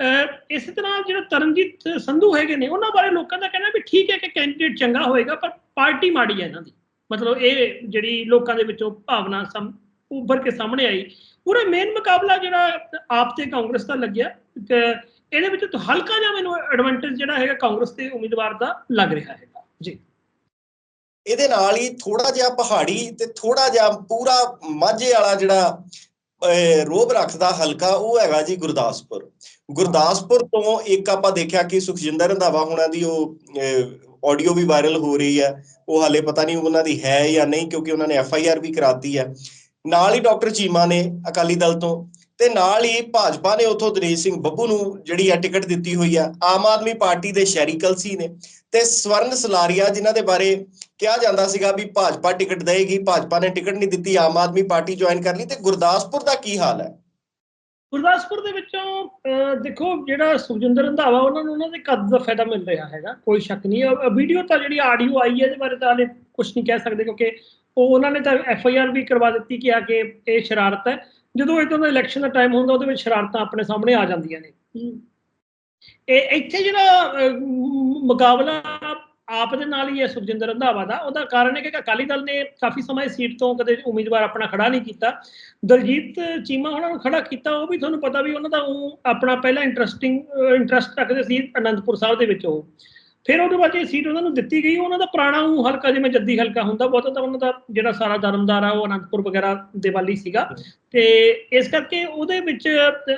ਅਹ, ਇਸੇ ਤਰ੍ਹਾਂ ਜਿਹੜਾ ਤਰਨਜੀਤ ਸੰਧੂ ਹੈਗੇ ਨੇ ਉਹਨਾਂ ਬਾਰੇ ਲੋਕਾਂ ਦਾ ਕਹਿਣਾ ਵੀ ਠੀਕ ਹੈ ਕਿ ਕੈਂਡੀਡੇਟ ਚੰਗਾ ਹੋਏਗਾ ਪਰ ਪਾਰਟੀ ਮਾੜੀ ਹੈ ਇਹਨਾਂ ਦੀ। ਮਤਲਬ ਇਹ ਜਿਹੜੀ ਲੋਕਾਂ ਦੇ ਵਿੱਚੋਂ ਭਾਵਨਾ ਸਮ ਉੱਭਰ ਕੇ ਸਾਹਮਣੇ ਆਈ। ਪੂਰਾ ਮੇਨ ਮੁਕਾਬਲਾ ਜਿਹੜਾ ਆਪ ਤੇ ਕਾਂਗਰਸ ਦਾ ਲੱਗਿਆ। ਇਹਦੇ ਵਿੱਚ ਤਾਂ ਹਲਕਾ ਜਿਹਾ ਮੈਨੂੰ ਐਡਵਾਂਟੇਜ ਜਿਹੜਾ ਹੈਗਾ ਕਾਂਗਰਸ ਦੇ ਉਮੀਦਵਾਰ ਦਾ ਲੱਗ ਰਿਹਾ ਹੈਗਾ। ਜੀ। ਇਹਦੇ ਨਾਲ ਹੀ ਥੋੜਾ ਜਿਹਾ ਪਹਾੜੀ ਤੇ ਥੋੜਾ ਜਿਹਾ ਪੂਰਾ ਮਾਝੇ ਵਾਲਾ ਜਿਹੜਾ ਰੋਬ ਰੱਖਦਾ ਹਲਕਾ, ਉਹ ਹੈਗਾ ਜੀ ਗੁਰਦਾਸਪੁਰ। ਗੁਰਦਾਸਪੁਰ ਤੋਂ ਇੱਕ ਆਪਾਂ ਦੇਖਿਆ ਕਿ ਸੁਖਜਿੰਦਰ ਰੰਧਾਵਾ ਹੁਣਾਂ ਦੀ ਉਹ ਆਡੀਓ ਵੀ ਵਾਇਰਲ ਹੋ ਰਹੀ ਹੈ। ਉਹ ਹਾਲੇ ਪਤਾ ਨਹੀਂ ਉਹਨਾਂ ਦੀ ਹੈ ਜਾਂ ਨਹੀਂ, ਕਿਉਂਕਿ ਉਹਨਾਂ ਨੇ ਐਫ ਆਈ ਆਰ ਵੀ ਕਰਾਤੀ ਹੈ। ਨਾਲ ਹੀ ਡਾਕਟਰ ਚੀਮਾ ਨੇ ਅਕਾਲੀ ਦਲ ਤੋਂ ਤੇ ਨਾਲ ਹੀ ਭਾਜਪਾ ਨੇ ਉਥੋਂ ਦਿਨੇਸ਼ ਸਿੰਘ ਬੱਬੂ ਨੂੰ ਜਿਹੜੀ ਆ ਟਿਕਟ ਦਿੱਤੀ ਹੋਈ ਆ, ਆਮ ਆਦਮੀ ਪਾਰਟੀ ਦੇ ਸ਼ੈਰੀ ਕਲਸੀ ਨੇ ਤੇ ਸਵਰਨ ਸਲਾਰੀਆ ਜਿਨ੍ਹਾਂ ਦੇ ਬਾਰੇ ਕਿਹਾ ਜਾਂਦਾ ਸੀਗਾ ਵੀ ਭਾਜਪਾ ਟਿਕਟ ਦੇਏਗੀ, ਭਾਜਪਾ ਨੇ ਟਿਕਟ ਨਹੀਂ ਦਿੱਤੀ, ਆਮ ਆਦਮੀ ਪਾਰਟੀ ਜੁਆਇਨ ਕਰ ਲਈ ਤੇ ਗੁਰਦਾਸਪੁਰ ਦਾ ਕੀ ਹਾਲ ਹੈ? ਗੁਰਦਾਸਪੁਰ ਦੇ ਵਿੱਚੋਂ ਦੇਖੋ ਜਿਹੜਾ ਸੁਖਜਿੰਦਰ ਰੰਧਾਵਾ, ਉਹਨਾਂ ਨੂੰ ਉਹਨਾਂ ਦੇ ਕੱਦ ਦਾ ਫਾਇਦਾ ਮਿਲ ਰਿਹਾ ਹੈਗਾ, ਕੋਈ ਸ਼ੱਕ ਨਹੀਂ ਵੀਡੀਓ ਤਾਂ ਜਿਹੜੀ ਆਡੀਓ ਆਈ ਹੈ ਇਹਦੇ ਬਾਰੇ ਤਾਂ ਹਾਲੇ ਕੁਝ ਨਹੀਂ ਕਹਿ ਸਕਦੇ ਕਿਉਂਕਿ ਉਹ ਉਹਨਾਂ ਨੇ ਤਾਂ ਐਫ ਆਈ ਆਰ ਵੀ ਕਰਵਾ ਦਿੱਤੀ ਕਿ ਆ ਕਿ ਇਹ ਸ਼ਰਾਰਤ ਹੈ। ਜਦੋਂ ਇਦਾਂ ਦਾ ਇਲੈਕਸ਼ਨ ਦਾ ਟਾਈਮ ਹੁੰਦਾ ਉਹਦੇ ਵਿੱਚ ਸ਼ਰਾਰਤਾਂ ਆਪਣੇ ਸਾਹਮਣੇ ਆ ਜਾਂਦੀਆਂ ਨੇ। ਇਹ ਇੱਥੇ ਜਿਹੜਾ ਮੁਕਾਬਲਾ ਆਪ ਦੇ ਨਾਲ ਹੀ ਹੈ ਸੁਖਜਿੰਦਰ ਰੰਧਾਵਾ ਦਾ। ਉਹਦਾ ਕਾਰਨ ਹੈ ਕਿ ਅਕਾਲੀ ਦਲ ਨੇ ਕਾਫੀ ਸਮਾਂ ਇਸ ਸੀਟ ਤੋਂ ਕਦੇ ਉਮੀਦਵਾਰ ਆਪਣਾ ਖੜਾ ਨਹੀਂ ਕੀਤਾ। ਦਲਜੀਤ ਚੀਮਾ ਉਹਨਾਂ ਨੂੰ ਖੜਾ ਕੀਤਾ ਉਹ ਵੀ ਤੁਹਾਨੂੰ ਪਤਾ ਵੀ ਉਹਨਾਂ ਦਾ ਉਹ ਆਪਣਾ ਪਹਿਲਾ ਇੰਟਰਸਟਿੰਗ ਇੰਟਰਸਟ ਰੱਖਦੇ ਸੀ ਅਨੰਦਪੁਰ ਸਾਹਿਬ ਦੇ ਵਿੱਚ ਉਹ। ਫਿਰ ਉਹਦੇ ਬਾਅਦ ਇਹ ਸੀਟ ਉਹਨਾਂ ਨੂੰ ਦਿੱਤੀ ਗਈ ਉਹਨਾਂ ਦਾ ਪੁਰਾਣਾ ਉਹ ਹਲਕਾ ਜਿਵੇਂ ਜੱਦੀ ਹਲਕਾ ਹੁੰਦਾ ਬਹੁਤਾ ਤਾਂ ਉਹਨਾਂ ਦਾ ਜਿਹੜਾ ਸਾਰਾ ਦਰਮਦਾਰ ਆ ਉਹ ਅਨੰਦਪੁਰ ਵਗੈਰਾ ਦੇ ਵੱਲ ਸੀਗਾ ਤੇ ਇਸ ਕਰਕੇ ਉਹਦੇ ਵਿੱਚ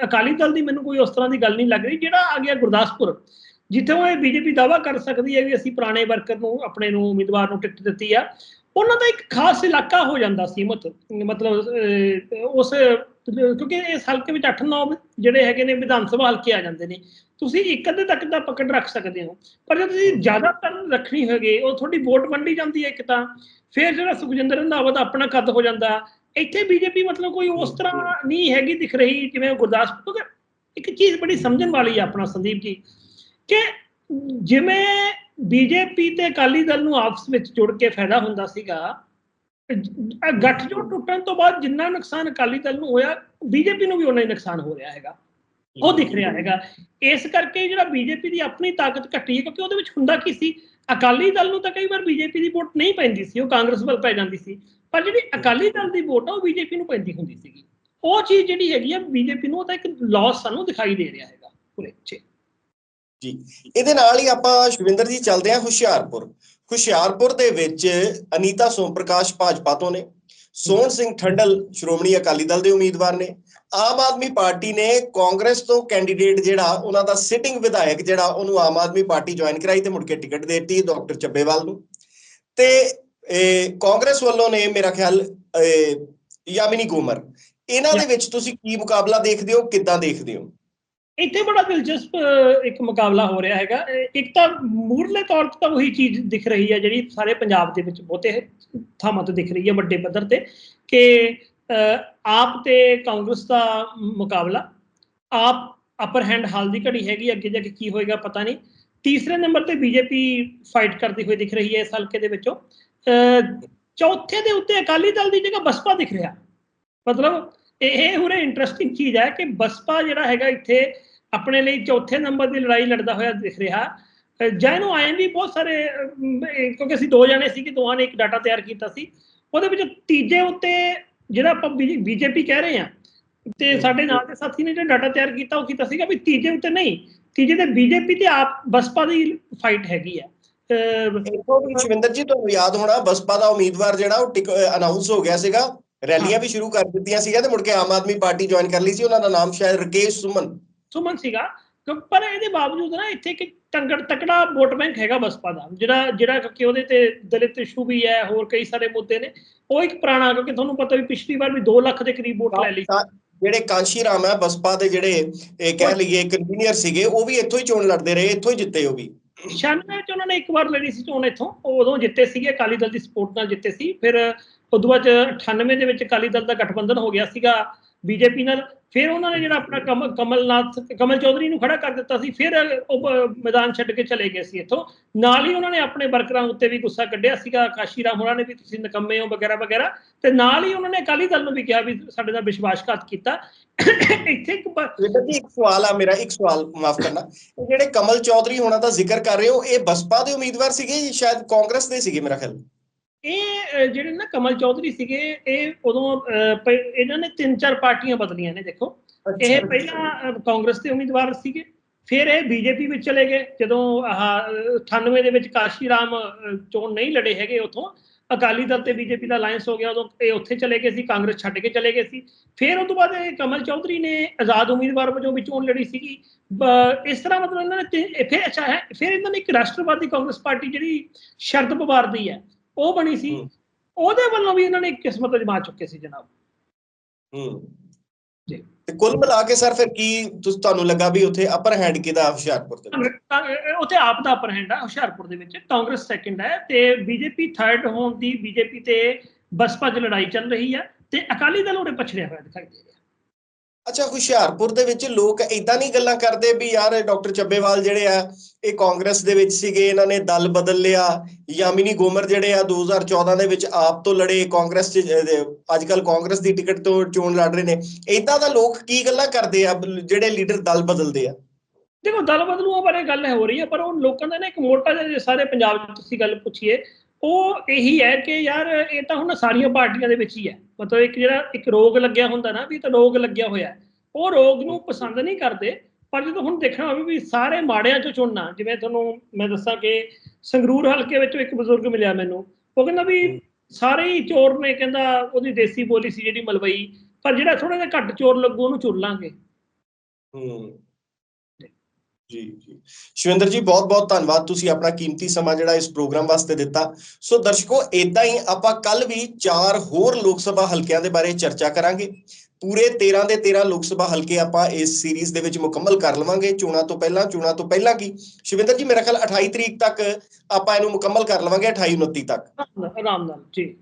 ਅਕਾਲੀ ਦਲ ਦੀ ਮੈਨੂੰ ਕੋਈ ਉਸ ਤਰ੍ਹਾਂ ਦੀ ਗੱਲ ਨਹੀਂ ਲੱਗ ਰਹੀ ਜਿਹੜਾ ਆ ਗਿਆ ਗੁਰਦਾਸਪੁਰ ਜਿੱਥੇ ਉਹ ਬੀਜੇਪੀ ਦਾਵਾ ਕਰ ਸਕਦੀ ਹੈ ਵੀ ਅਸੀਂ ਪੁਰਾਣੇ ਵਰਕਰ ਨੂੰ ਆਪਣੇ ਨੂੰ ਉਮੀਦਵਾਰ ਨੂੰ ਟਿਕਟ ਦਿੱਤੀ ਆ ਉਹਨਾਂ ਦਾ ਇੱਕ ਖਾਸ ਇਲਾਕਾ ਹੋ ਜਾਂਦਾ ਸੀਮਤ ਮਤਲਬ ਉਸ ਕਿਉਂਕਿ ਇਸ ਹਲਕੇ ਵਿੱਚ 8-9 ਜਿਹੜੇ ਹੈਗੇ ਨੇ ਵਿਧਾਨ ਸਭਾ ਹਲਕੇ ਆ ਜਾਂਦੇ ਨੇ। ਤੁਸੀਂ ਇੱਕ ਅੱਧੇ ਤੱਕ ਦਾ ਪਕੜ ਰੱਖ ਸਕਦੇ ਹੋ। ਪਰ ਜੇ ਤੁਸੀਂ ਜ਼ਿਆਦਾਤਰ ਰੱਖਣੀ ਹੋਗੇ ਉਹ ਤੁਹਾਡੀ ਵੋਟ ਵੰਡੀ ਜਾਂਦੀ ਹੈ ਇੱਕ ਤਾਂ। ਫਿਰ ਜਿਹੜਾ ਸੁਖਜਿੰਦਰ ਰੰਧਾਵਾ ਦਾ ਆਪਣਾ ਕੱਦ ਹੋ ਜਾਂਦਾ। ਇੱਥੇ ਬੀਜੇਪੀ ਮਤਲਬ ਕੋਈ ਉਸ ਤਰ੍ਹਾਂ ਨਹੀਂ ਹੈਗੀ ਦਿਖ ਰਹੀ ਜਿਵੇਂ ਗੁਰਦਾਸਪੁਰ ਇੱਕ ਚੀਜ਼ ਬੜੀ ਸਮਝਣ ਵਾਲੀ ਹੈ ਆਪਣਾ ਸੰਦੀਪ ਜੀ ਕਿ ਜਿਵੇਂ ਬੀਜੇਪੀ ਤੇ ਅਕਾਲੀ ਦਲ ਨੂੰ ਆਪਸ ਵਿੱਚ ਜੁੜ ਕੇ ਫਾਇਦਾ ਹੁੰਦਾ ਸੀਗਾ ਗੱਠਜੋੜ ਟੁੱਟਣ ਤੋਂ ਬਾਅਦ ਜਿੰਨਾ ਨੁਕਸਾਨ ਅਕਾਲੀ ਦਲ ਨੂੰ ਹੋਇਆ ਬੀਜੇਪੀ ਨੂੰ ਵੀ ਉਨਾ ਹੀ ਨੁਕਸਾਨ ਹੋ ਰਿਹਾ ਹੈਗਾ। ਉਹ ਦਿਖ ਰਿਹਾ ਹੈਗਾ। ਇਸ ਕਰਕੇ ਜਿਹੜਾ ਬੀਜੇਪੀ ਦੀ ਆਪਣੀ ਤਾਕਤ ਘਟੀ ਹੈ, ਕਿਉਂਕਿ ਉਹਦੇ ਵਿੱਚ ਹੁੰਦਾ ਕੀ ਸੀ? ਅਕਾਲੀ ਦਲ ਨੂੰ ਤਾਂ ਕਈ ਵਾਰ ਬੀਜੇਪੀ ਦੀ ਵੋਟ ਨਹੀਂ ਪੈਂਦੀ ਸੀ, ਉਹ ਕਾਂਗਰਸ ਵੱਲ ਪੈ ਜਾਂਦੀ ਸੀ। ਪਰ ਜਿਹੜੀ ਅਕਾਲੀ ਦਲ ਦੀ ਵੋਟ ਆ, ਉਹ ਬੀਜੇਪੀ ਨੂੰ ਪੈਂਦੀ ਹੁੰਦੀ ਸੀਗੀ। ਉਹ ਚੀਜ਼ ਜਿਹੜੀ ਹੈਗੀ ਆ, ਬੀਜੇਪੀ ਨੂੰ ਤਾਂ ਇੱਕ ਲਾਸ ਸਾਨੂੰ ਦਿਖਾਈ ਦੇ ਰਿਹਾ ਹੈਗਾ, ਪੂਰੇ ਚ ਜੀ, ਇਹਦੇ ਨਾਲ ਹੀ ਆਪਾਂ ਸ਼ਵਿੰਦਰ ਜੀ ਚੱਲਦੇ ਹਾਂ ਹੁਸ਼ਿਆਰਪੁਰ। ਹੁਸ਼ਿਆਰਪੁਰ ਦੇ ਵਿੱਚ ਅਨੀਤਾ ਸੋਮ ਪ੍ਰਕਾਸ਼ ਭਾਜਪਾ ਤੋਂ ਨੇ, ਸੋਹਣ ਸਿੰਘ ਠੰਡਲ ਸ਼੍ਰੋਮਣੀ ਅਕਾਲੀ ਦਲ ਦੇ ਉਮੀਦਵਾਰ ਨੇ ਆਮ ਆਦਮੀ ਪਾਰਟੀ ਨੇ ਕਾਂਗਰਸ ਤੋਂ ਕੈਂਡੀਡੇਟ ਜਿਹੜਾ ਉਹਨਾਂ ਦਾ ਸਿਟਿੰਗ ਵਿਧਾਇਕ ਜਿਹੜਾ ਉਹਨੂੰ ਆਮ ਆਦਮੀ ਪਾਰਟੀ ਜੁਆਇਨ ਕਰਾਈ ਤੇ ਮੁੜ ਕੇ ਟਿਕਟ ਦੇ ਦਿੱਤੀ ਡਾਕਟਰ ਚੱਬੇਵਾਲ ਨੂੰ। ਤੇ ਇਹ, ਕਾਂਗਰਸ ਵੱਲੋਂ ਨੇ ਮੇਰਾ ਖਿਆਲ ਇਹ, ਯਾਮਿਨੀ ਗੋਮਰ ਇਹਨਾਂ ਦੇ ਵਿੱਚ ਤੁਸੀਂ ਕੀ ਮੁਕਾਬਲਾ ਦੇਖਦੇ ਹੋ ਕਿੱਦਾਂ ਦੇਖਦੇ ਹੋ? ਇੱਥੇ ਬੜਾ ਦਿਲਚਸਪ ਇੱਕ ਮੁਕਾਬਲਾ ਹੋ ਰਿਹਾ ਹੈਗਾ। ਇੱਕ ਤਾਂ ਮੂਰਲੇ ਤੌਰ ਤੇ ਤਾਂ ਉਹੀ ਚੀਜ਼ ਦਿਖ ਰਹੀ ਹੈ ਜਿਹੜੀ ਸਾਰੇ ਪੰਜਾਬ ਦੇ ਵਿੱਚ ਬਹੁਤੇ ਥਾਵਾਂ ਤੇ ਦਿਖ ਰਹੀ ਹੈ ਵੱਡੇ ਪੱਧਰ ਤੇ ਕਿ ਆਪ ਤੇ ਕਾਂਗਰਸ ਦਾ ਮੁਕਾਬਲਾ, ਆਪ ਅਪਰ ਹੈਂਡ ਹਾਲ ਦੀ ਘੜੀ ਹੈਗੀ, ਅੱਗੇ ਜਾ ਕੇ ਕੀ ਹੋਏਗਾ ਪਤਾ ਨਹੀਂ। ਤੀਸਰੇ ਨੰਬਰ ਤੇ ਬੀਜੇਪੀ ਫਾਈਟ ਕਰਦੀ ਹੋਈ ਦਿਖ ਰਹੀ ਹੈ ਇਸ ਹਲਕੇ ਦੇ ਵਿੱਚੋਂ। ਚੌਥੇ ਦੇ ਉੱਤੇ ਅਕਾਲੀ ਦਲ ਦੀ ਜਗ੍ਹਾ ਬਸਪਾ ਦਿਖ ਰਿਹਾ। ਮਤਲਬ ਇਹ ਇਹ ਹੁਰੇ ਇੰਟਰਸਟਿੰਗ ਚੀਜ਼ ਹੈ ਕਿ ਬਸਪਾ ਜਿਹੜਾ ਹੈਗਾ ਇੱਥੇ ਆਪਣੇ ਲਈ ਚੌਥੇ ਨੰਬਰ ਦੀ ਲੜਾਈ ਲੜਦਾ ਹੋਇਆ ਦਿਖ ਰਿਹਾ। ਜਾਂ ਇਹਨੂੰ ਆਏ ਵੀ ਬਹੁਤ ਸਾਰੇ ਕਿਉਂਕਿ ਅਸੀਂ ਦੋ ਜਣੇ ਸੀ ਕਿ ਦੋਹਾਂ ਨੇ ਇੱਕ ਡਾਟਾ ਤਿਆਰ ਕੀਤਾ ਸੀ। ਉਹਦੇ ਵਿੱਚ ਤੀਜੇ ਉੱਤੇ ਜਿਹੜਾ ਆਪਾਂ ਬੀਜੇਪੀ ਕਹਿ ਰਹੇ ਹਾਂ ਤੇ ਸਾਡੇ ਨਾਲ ਦੇ ਸਾਥੀ ਨੇ ਜਿਹੜਾ ਡਾਟਾ ਤਿਆਰ ਕੀਤਾ ਉਹ ਕੀਤਾ ਸੀਗਾ ਵੀ ਤੀਜੇ ਉੱਤੇ ਨਹੀਂ ਤੀਜੇ ਤੇ ਬੀਜੇਪੀ ਤੇ ਆਪ ਬਸਪਾ ਦੀ ਫਾਈਟ ਹੈਗੀ ਆ। ਇੱਥੋਂ ਵੀ ਸ਼ਿਵਿੰਦਰ ਜੀ ਤੁਹਾਨੂੰ ਯਾਦ ਹੋਣਾ ਬਸਪਾ ਦਾ ਉਮੀਦਵਾਰ ਜਿਹੜਾ ਉਹ ਅਨਾਉਂਸ ਹੋ ਗਿਆ ਸੀਗਾ। ਰੈਲੀਆਂ ਵੀ ਸ਼ੁਰੂ ਕਰ ਦਿੱਤੀਆਂ ਸੀਗਾ ਤੇ ਮੁੜ ਕੇ ਆਮ ਆਦਮੀ ਪਾਰਟੀ ਜੁਆਇਨ ਕਰ ਲਈ ਸੀ ਉਹਨਾਂ ਦਾ ਨਾਮ ਸ਼ਾਇਦ ਰਕੇਸ਼ ਸੁਮਨ। ਸੁਮਨ ਸੀਗਾ। ਕਿਉਂ- ਪਰ ਇਹਦੇ ਬਾਵਜੂਦ ਨਾ ਇੱਥੇ ਇੱਕ ਤੰਗੜ ਤਕੜਾ ਵੋਟ ਬੈਂਕ ਹੈਗਾ ਬਸਪਾ ਦਾ ਜਿਹੜਾ ਜਿਹੜਾ ਕਿ ਉਹਦੇ ਤੇ ਦਲਿਤ ਇਸ਼ੂ ਵੀ ਹੈ ਹੋਰ ਕਈ ਸਾਰੇ ਮੁੱਦੇ ਨੇ। ਉਹ ਇੱਕ ਪੁਰਾਣਾ ਕਿਉਂਕਿ ਤੁਹਾਨੂੰ ਪਤਾ ਵੀ ਪਿਛਲੀ ਵਾਰ ਵੀ 2 ਲੱਖ ਦੇ ਕਰੀਬ ਵੋਟ ਲੈ ਲਈ ਜਿਹੜੇ ਕਾਂਸ਼ੀ ਰਾਮ ਹੈ ਬਸਪਾ ਦੇ ਜਿਹੜੇ ਇਹ ਕਹਿ ਲਈਏ ਕਨਵੀਨਰ ਸੀਗੇ ਉਹ ਵੀ ਇੱਥੋਂ ਹੀ ਚੋਣ ਲੜਦੇ ਰਹੇ ਇੱਥੋਂ ਹੀ ਜਿੱਤੇ ਉਹ ਵੀ। 96 ਵਿੱਚ ਉਹਨਾਂ ਨੇ ਇੱਕ ਵਾਰ ਲੜੀ ਸੀ ਚੋਣ ਇੱਥੋਂ ਉਹ ਉਦੋਂ ਜਿੱਤੇ ਸੀਗੇ ਅਕਾਲੀ ਦਲ ਦੀ ਸਪੋਰਟ ਨਾਲ ਜਿੱਤੇ ਸੀ। ਫਿਰ ਉਦੋਂ ਬਾਅਦ 'ਚ 98 ਦੇ ਵਿੱਚ ਅਕਾਲੀ ਦਲ ਦਾ ਗਠਬੰਧਨ ਹੋ ਗਿਆ ਸੀਗਾ। ਬੀਜੇਪੀ ਨਾਲ, ਫਿਰ ਉਹਨਾਂ ਨੇ ਜਿਹੜਾ ਆਪਣਾ ਕਮ- ਕਮਲਨਾਥ, ਕਮਲ ਚੌਧਰੀ ਨੂੰ ਖੜਾ ਕਰ ਦਿੱਤਾ ਸੀ, ਫਿਰ ਉਹ ਮੈਦਾਨ ਛੱਡ ਕੇ ਚਲੇ ਗਏ ਸੀ ਇੱਥੋਂ। ਨਾਲ ਹੀ ਉਹਨਾਂ ਨੇ ਆਪਣੇ ਵਰਕਰਾਂ ਉੱਤੇ ਵੀ ਗੁੱਸਾ ਕੱਢਿਆ ਸੀਗਾ ਕਾਸ਼ੀ ਰਾਮ ਹੋਰਾਂ ਨੇ ਵੀ ਤੁਸੀਂ ਨਕੰਮੇ ਹੋ ਵਗੈਰਾ ਵਗੈਰਾ। ਤੇ ਨਾਲ ਹੀ ਉਹਨਾਂ ਨੇ ਅਕਾਲੀ ਦਲ ਨੂੰ ਵੀ ਕਿਹਾ ਵੀ ਸਾਡੇ ਨਾਲ ਵਿਸ਼ਵਾਸਘਾਤ ਕੀਤਾ। ਇੱਥੇ ਇੱਕ ਜੀ, ਇੱਕ ਸਵਾਲ ਆ ਮੇਰਾ, ਇੱਕ ਸਵਾਲ ਮਾਫ ਕਰਨਾ। ਜਿਹੜੇ ਕਮਲ ਚੌਧਰੀ ਹੋਣਾ ਦਾ ਜ਼ਿਕਰ ਕਰ ਰਹੇ ਹੋ, ਇਹ ਬਸਪਾ ਦੇ ਉਮੀਦਵਾਰ ਸੀਗੇ ਸ਼ਾਇਦ ਕਾਂਗਰਸ ਦੇ ਸੀਗੇ ਮੇਰਾ ਖਿਆਲ? ਇਹ ਜਿਹੜੇ ਨਾ ਕਮਲ ਚੌਧਰੀ ਸੀਗੇ ਇਹ ਉਦੋਂ ਇਹਨਾਂ ਨੇ ਤਿੰਨ ਚਾਰ ਪਾਰਟੀਆਂ ਬਦਲੀਆਂ ਨੇ ਦੇਖੋ। ਇਹ ਪਹਿਲਾਂ ਕਾਂਗਰਸ ਦੇ ਉਮੀਦਵਾਰ ਸੀਗੇ ਫਿਰ ਇਹ ਬੀਜੇਪੀ ਵਿੱਚ ਚਲੇ ਗਏ ਜਦੋਂ ਆਹ ਅਹ, 98 ਦੇ ਵਿੱਚ ਕਾਸ਼ੀ ਰਾਮ ਚੋਣ ਨਹੀਂ ਲੜੇ ਹੈਗੇ ਉਥੋਂ ਅਕਾਲੀ ਦਲ ਤੇ ਬੀਜੇਪੀ ਦਾ ਅਲਾਈਅੰਸ ਹੋ ਗਿਆ ਉਦੋਂ ਇਹ ਉੱਥੇ ਚਲੇ ਗਏ ਸੀ ਕਾਂਗਰਸ ਛੱਡ ਕੇ ਚਲੇ ਗਏ ਸੀ। ਫਿਰ ਉਸ ਤੋਂ ਬਾਅਦ ਇਹ ਕਮਲ ਚੌਧਰੀ ਨੇ ਆਜ਼ਾਦ ਉਮੀਦਵਾਰ ਵਜੋਂ ਵੀ ਚੋਣ ਲੜੀ ਸੀਗੀ। ਇਸ ਤਰ੍ਹਾਂ ਮਤਲਬ ਇਹਨਾਂ ਨੇ ਫਿਰ ਅੱਛਾ ਹੈ ਫਿਰ ਇਹਨਾਂ ਨੇ ਇੱਕ ਰਾਸ਼ਟਰਵਾਦੀ ਕਾਂਗਰਸ ਪਾਰਟੀ ਜਿਹੜੀ ਸ਼ਰਦ ਪਵਾਰ ਦੀ ਹੈ ਉਹ ਬਣੀ ਸੀ। ਉਹਦੇ ਵੱਲੋਂ ਵੀ ਇਹਨਾਂ ਨੇ ਇੱਕ ਕਿਸਮਤ ਅਜਮਾ ਚੁੱਕੇ ਸੀ ਜਨਾਬ ਹੂੰ ਜੀ। ਤੇ ਕੁੱਲ ਮਿਲਾ ਕੇ ਸਰ ਫਿਰ ਕੀ ਤੁਸ- ਤੁਹਾਨੂੰ ਲੱਗਾ ਵੀ ਉੱਥੇ ਅਪਰ ਹੈਂਡ ਕਿਹਦਾ ਹੁਸ਼ਿਆਰਪੁਰ ਦੇ? ਉਥੇ ਆਪ ਦਾ ਅਪਰ ਹੈਂਡ ਹੈ ਹੁਸ਼ਿਆਰਪੁਰ ਦੇ ਵਿੱਚ ਕਾਂਗਰਸ ਸੈਕੰਡ ਹੈ ਤੇ ਬੀਜੇਪੀ ਥਰਡ ਹੋਣ ਦੀ ਬੀਜੇਪੀ ਤੇ ਬਸਪਾ 'ਚ ਲੜਾਈ ਚੱਲ ਰਹੀ ਹੈ ਤੇ ਅਕਾਲੀ ਦਲ ਉਹਦੇ ਪਛੜਿਆ ਹੋਇਆ ਦਿਖਾਈ ਦੇ ਰਿਹਾ ਅੱਛਾ, ਹੁਸ਼ਿਆਰਪੁਰ ਦੇ ਵਿੱਚ ਲੋਕ ਇਦਾਂ ਨਹੀਂ ਗੱਲਾਂ ਕਰਦੇ ਵੀ ਯਾਰ ਡਾਕਟਰ ਚੱਬੇਵਾਲ ਜਿਹੜੇ ਆ, ਇਹ ਕਾਂਗਰਸ ਦੇ ਵਿੱਚ ਸੀਗੇ, ਇਹਨਾਂ ਨੇ ਦਲ ਬਦਲ ਲਿਆ, ਯਾਮਿਨੀ ਗੋਮਰ ਜਿਹੜੇ ਆ 2014 ਦੇ ਵਿੱਚ ਆਪ ਤੋਂ ਲੜੇ, ਕਾਂਗਰਸ ਅੱਜ ਕੱਲ ਕਾਂਗਰਸ ਦੀ ਟਿਕਟ ਤੋਂ ਚੋਣ ਲੜ ਰਹੇ ਨੇ। ਇਦਾਂ ਦਾ ਲੋਕ ਕੀ ਗੱਲਾਂ ਕਰਦੇ ਆ ਜਿਹੜੇ ਲੀਡਰ ਦਲ ਬਦਲਦੇ ਆ? ਦੇਖੋ, ਦਲ ਬਦਲੂਆਂ ਬਾਰੇ ਗੱਲ ਹੋ ਰਹੀ ਹੈ ਪਰ ਉਹ ਲੋਕਾਂ ਦਾ ਨਾ ਇੱਕ ਮੋਟਾ ਜਿਹਾ ਸਾਰੇ ਪੰਜਾਬ 'ਚ ਤੁਸੀਂ ਗੱਲ ਪੁੱਛੀਏ ਉਹ ਇਹੀ ਹੈ ਕਿ ਯਾਰ ਇਹ ਤਾਂ ਹੁਣ ਸਾਰੀਆਂ ਪਾਰਟੀਆਂ ਦੇ ਵਿੱਚ ਹੀ ਹੈ। ਮਤਲਬ ਇੱਕ ਜਿਹੜਾ ਇੱਕ ਰੋਗ ਲੱਗਿਆ ਹੁੰਦਾ ਨਾ ਵੀ ਤਾਂ ਰੋਗ ਲੱਗਿਆ ਹੋਇਆ। ਉਹ ਰੋਗ ਨੂੰ ਪਸੰਦ ਨਹੀਂ ਕਰਦੇ ਪਰ ਜਦੋਂ ਹੁਣ ਦੇਖਣਾ ਹੋਵੇ ਵੀ ਸਾਰੇ ਮਾੜਿਆਂ 'ਚੋਂ ਚੁਣਨਾ ਜਿਵੇਂ ਤੁਹਾਨੂੰ ਮੈਂ ਦੱਸਾਂ ਕਿ ਸੰਗਰੂਰ ਹਲਕੇ ਵਿੱਚੋਂ ਇੱਕ ਬਜ਼ੁਰਗ ਮਿਲਿਆ ਮੈਨੂੰ। ਉਹ ਕਹਿੰਦਾ ਵੀ ਸਾਰੇ ਹੀ ਚੋਰ ਨੇ ਕਹਿੰਦਾ ਉਹਦੀ ਦੇਸੀ ਬੋਲੀ ਸੀ ਜਿਹੜੀ ਮਲਵਈ ਪਰ ਜਿਹੜਾ ਥੋੜਾ ਜਿਹਾ ਘੱਟ ਚੋਰ ਲੱਗੂ ਉਹਨੂੰ ਚੁਣ ਲਾਂਗੇ। ਹੂੰ। ਜੀ ਜੀ। ਸ਼ਿਵਿੰਦਰ ਜੀ ਬਹੁਤ ਬਹੁਤ ਧੰਨਵਾਦ। ਤੁਸੀਂ ਆਪਣਾ ਕੀਮਤੀ ਸਮਾਂ ਜਿਹੜਾ ਇਸ ਪ੍ਰੋਗਰਾਮ ਵਾਸਤੇ ਦਿੱਤਾ। ਸੋ ਦਰਸ਼ਕੋ ਇਦਾਂ ਹੀ ਆਪਾਂ ਕੱਲ ਵੀ ਚਾਰ ਹੋਰ ਲੋਕ ਸਭਾ ਹਲਕਿਆਂ ਦੇ ਬਾਰੇ ਚਰਚਾ ਕਰਾਂਗੇ। ਪੂਰੇ 13 ਦੇ 13 ਲੋਕ ਸਭਾ ਹਲਕੇ ਆਪਾਂ ਇਸ ਸੀਰੀਜ਼ ਦੇ ਵਿੱਚ ਮੁਕੰਮਲ ਕਰ ਲਵਾਂਗੇ। ਚੋਣਾਂ ਤੋਂ ਪਹਿਲਾਂ, ਚੋਣਾਂ ਤੋਂ ਪਹਿਲਾਂ ਕੀ? ਸ਼ਿਵਿੰਦਰ ਜੀ, ਮੇਰਾ ਖਿਆਲ 28 ਤਰੀਕ ਤੱਕ ਆਪਾਂ ਇਹਨੂੰ ਮੁਕੰਮਲ ਕਰ ਲਵਾਂਗੇ 28 29 ਤੱਕ। ਆਰਾਮ ਨਾਲ ਜੀ।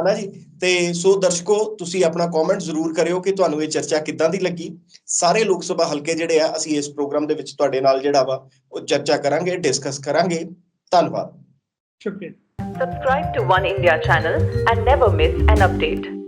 ਹਨਾ ਜੀ? ਤੇ ਸੋ ਦਰਸ਼ਕੋ ਤੁਸੀਂ ਆਪਣਾ ਕਮੈਂਟ ਜ਼ਰੂਰ ਕਰਿਓ ਕਿ ਤੁਹਾਨੂੰ ਇਹ ਚਰਚਾ ਕਿੱਦਾਂ ਦੀ ਲੱਗੀ? ਸਾਰੇ ਲੋਕ ਸਭਾ ਹਲਕੇ ਜਿਹੜੇ ਆ ਅਸੀਂ ਇਸ ਪ੍ਰੋਗਰਾਮ ਦੇ ਵਿੱਚ ਤੁਹਾਡੇ ਨਾਲ ਜਿਹੜਾ ਵਾ ਉਹ ਚਰਚਾ ਕਰਾਂਗੇ ਡਿਸਕਸ ਕਰਾਂਗੇ। ਧੰਨਵਾਦ। ਸ਼ੁਕਰੀਆ। Subscribe to One India channel and never miss an update.